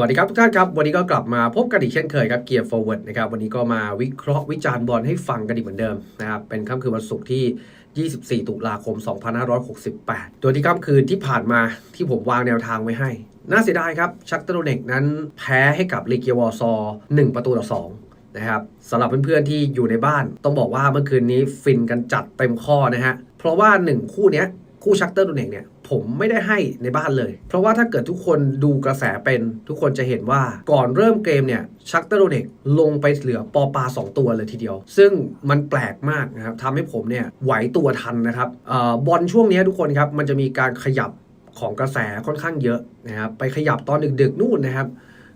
วัสดีครับทุกท่านครับ วันนี้ก็กลับมาพบกันอีกเช่นเคยครับเกียร์ forward นะครับวันนี้ก็มาวิเคราะห์วิจารณ์บอลให้ฟังกันอีกเหมือนเดิมนะครับเป็นค่ำคืนวันศุกร์ที่ 24 ตุลาคม 2568โดยที่ค่ำคืนที่ผ่านมาที่ผมวางแนวทางไว้ให้ น่าเสียดายครับ ชักตโรเนกนั้นแพ้ให้กับเลเกียวอร์ซอ1 ประตูต่อ 2นะครับสำหรับเพื่อนๆที่อยู่ในบ้าน ต้องบอกว่าเมื่อคืนนี้ฟินกันจัดเต็มข้อนะฮะเพราะว่า 1 คู่เนี้ย คู่ชักเตอร์ดูเนกเนี่ยผมไม่ได้ให้ในบ้านเลย เพราะว่าถ้าเกิดทุกคนดูกระแสเป็นทุกคนจะเห็นว่าก่อนเริ่มเกมเนี่ยชักเตอร์โดเนกลงไปเหลือปอปา 2 ตัวเลยทีเดียว ซึ่งมันแปลกมากนะครับทำให้ผมเนี่ยไหวตัวทันนะครับออบอลช่วงนี้ทุกคนครับมันจะมีการขยับของกระแสค่อนข้างเยอะนะครับไปขยับตอนดึกๆนู่นนะครับ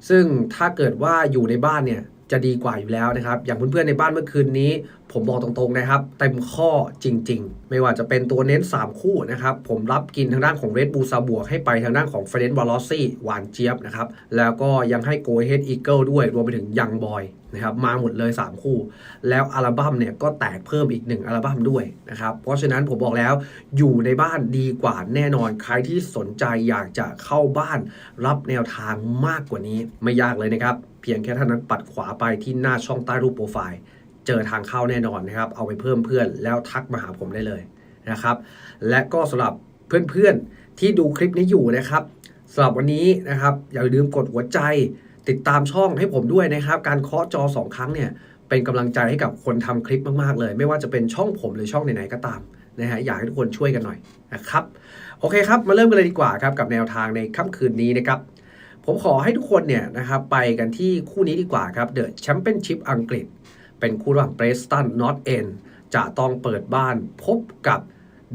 ซึ่งถ้าเกิดว่าอยู่ในบ้านเนี่ย จะดีกว่าอยู่แล้วนะครับ อย่างเพื่อนๆในบ้านเมื่อคืนนี้ ผมบอกตรงๆนะครับ เต็มข้อจริง ๆ ไม่ว่าจะเป็นตัวเน้น 3 คู่นะครับ ผมรับกินทางด้านของเรดบูซาบวกให้ไปทางด้านของเฟรนด์วอลลอซี่หวานเจี๊ยบนะครับ แล้วก็ยังให้โกเฮดอีเกิลด้วย รวมไปถึงยังบอยนะครับมาหมดเลย 3 คู่ แล้วอัลบั้มเนี่ยก็แตกเพิ่มอีก 1 อัลบั้มด้วยนะครับเพราะฉะนั้นผมบอกแล้วอยู่ในบ้านดีกว่าแน่นอนใครที่สนใจอยากจะเข้าบ้านรับแนวทางมากกว่านี้ไม่ยากเลยนะครับ เพียงแค่ท่านั้นปัดขวาไปที่หน้าช่องใต้รูปโปรไฟล์ เจอทางเข้าแน่นอนนะครับ เอาไปเพิ่มเพื่อนแล้วทักมาหาผมได้เลยนะครับ และก็สำหรับเพื่อนๆที่ดูคลิปนี้อยู่นะครับสำหรับวันนี้นะครับอย่าลืมกดหัวใจติดตามช่องให้ผมด้วยนะครับ การเคาะจอ 2 ครั้งเนี่ยเป็นกำลังใจให้กับคนทำคลิปมากๆเลย ไม่ว่าจะเป็นช่องผมหรือช่องไหนๆก็ตามนะฮะอยากให้ทุกคนช่วยกันหน่อยนะครับ โอเคครับ มาเริ่มกันเลยดีกว่าครับกับแนวทางในค่ำคืนนี้นะครับ ผมขอให้ทุกคนเนี่ยนะครับไปกันที่คู่นี้ดีกว่าครับเดอะแชมเปี้ยนชิพอังกฤษ เป็นคู่ระหว่างเบรสตันนอตเอนจะต้องเปิดบ้านพบกับ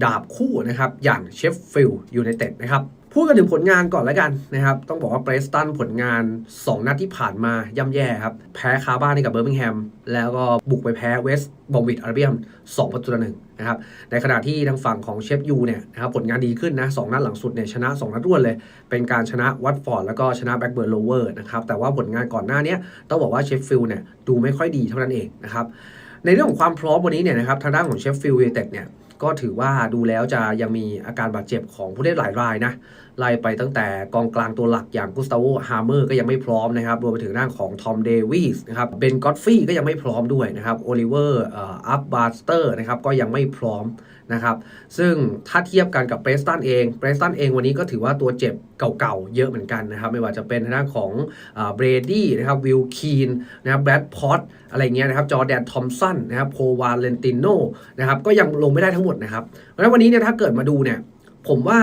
ดาบคู่นะครับอย่างเชฟฟิลด์ยูไนเต็ดนะครับพูดกันถึงผลงานก่อนแล้วกันนะครับ ต้องบอกว่าเบรสตันผลงาน 2 นัดที่ผ่านมาย่ำแย่ครับ แพ้คาบ้านให้กับเบอร์มิงแฮม แล้วก็บุกไปแพ้เวสต์บอมวิดอาร์เบียม2ประตูต่อหนึ่งนะครับ ในขณะที่ทางฝั่งของเชฟยูเนี่ยนะครับผลงานดีขึ้นนะสองนัดหลังสุดเนี่ยชนะ 2 นัดรวดเลย เป็นการชนะวัตฟอร์ดแล้วก็ชนะแบ็กเบิร์นโลเวอร์นะครับ แต่ว่าผลงานก่อนหน้านี้ต้องบอกว่าเชฟฟิลด์เนี่ยดูไม่ค่อยดีเท่านั้นเองนะครับในเรื่องของความพร้อมวันนี้เนี่ยนะครับทางด้านของเชฟฟิลด์ยูไนเต็ดเนี่ย ก็ถือว่าดูแล้วจะยังมีอาการบาดเจ็บของผู้เล่นหลายรายนะไล่ไปตั้งแต่กองกลางตัวหลักอย่างกุสตาโวฮาร์เมอร์ก็ยังไม่พร้อมนะครับรวมไปถึงด้านของทอมเดวิสนะครับเบนกอตฟี่ก็ยังไม่พร้อมด้วยนะครับโอลิเวอร์อัพบาสเตอร์นะครับก็ยังไม่พร้อม นะครับ ซึ่งถ้าเทียบกันกับเบรสตันเองเบรสตันเองวันนี้ก็ถือว่าตัวเจ็บเก่าๆ เยอะเหมือนกันนะครับ ไม่ว่าจะเป็นทางด้านของเบรดี้นะครับวิลคีนนะครับแบรดพอตอะไรเงี้ยนะครับจอแดนทอมสันนะครับโพวาเลนติโนนะครับก็ยังลงไม่ได้ทั้งหมดนะครับเพราะฉะนั้นวันนี้เนี่ยถ้าเกิดมาดูเนี่ยผมว่า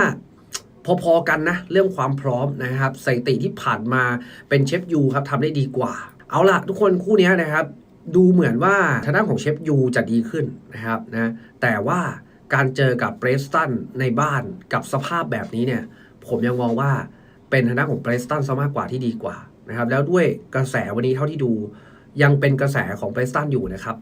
พอๆกันนะเรื่องความพร้อมนะครับสถิติที่ผ่านมาเป็นเชฟยูครับทำได้ดีกว่า เอาล่ะทุกคนคู่นี้นะครับ ดูเหมือนว่าทางด้านของเชฟยูจะดีขึ้นนะครับนะแต่ว่า การเจอกับเบรสตันในบ้านกับสภาพแบบนี้เนี่ย ผมยังมองว่าเป็นทางด้านของเบรสตันซะมากกว่าที่ดีกว่านะครับ แล้วด้วยกระแสวันนี้เท่าที่ดู ยังเป็นกระแสของเบรสตันอยู่นะครับ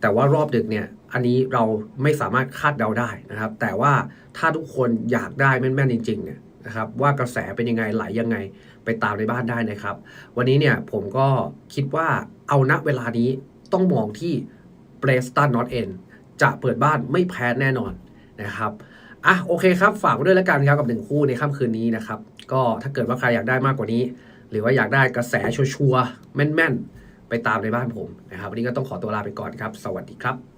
แต่ว่ารอบดึกเนี่ย อันนี้เราไม่สามารถคาดเดาได้นะครับ แต่ว่าถ้าทุกคนอยากได้แม่นๆจริงๆเนี่ยนะครับว่ากระแสเป็นยังไงไหลยังไงไปตามในบ้านได้นะครับ วันนี้เนี่ยผมก็คิดว่าเอาณเวลานี้ต้องมองที่เบรสตันนอตเอน จะเปิดบ้านไม่แพ้แน่นอนนะครับอะโอเคครับ ฝากไว้ด้วยแล้วกันครับกับหนึ่งคู่ในค่ำคืนนี้นะครับ ก็ถ้าเกิดว่าใครอยากได้มากกว่านี้ หรือว่าอยากได้กระแสชัวร์แม่นๆ ไปตามในบ้านผมนะครับ วันนี้ก็ต้องขอตัวลาไปก่อนครับ สวัสดีครับ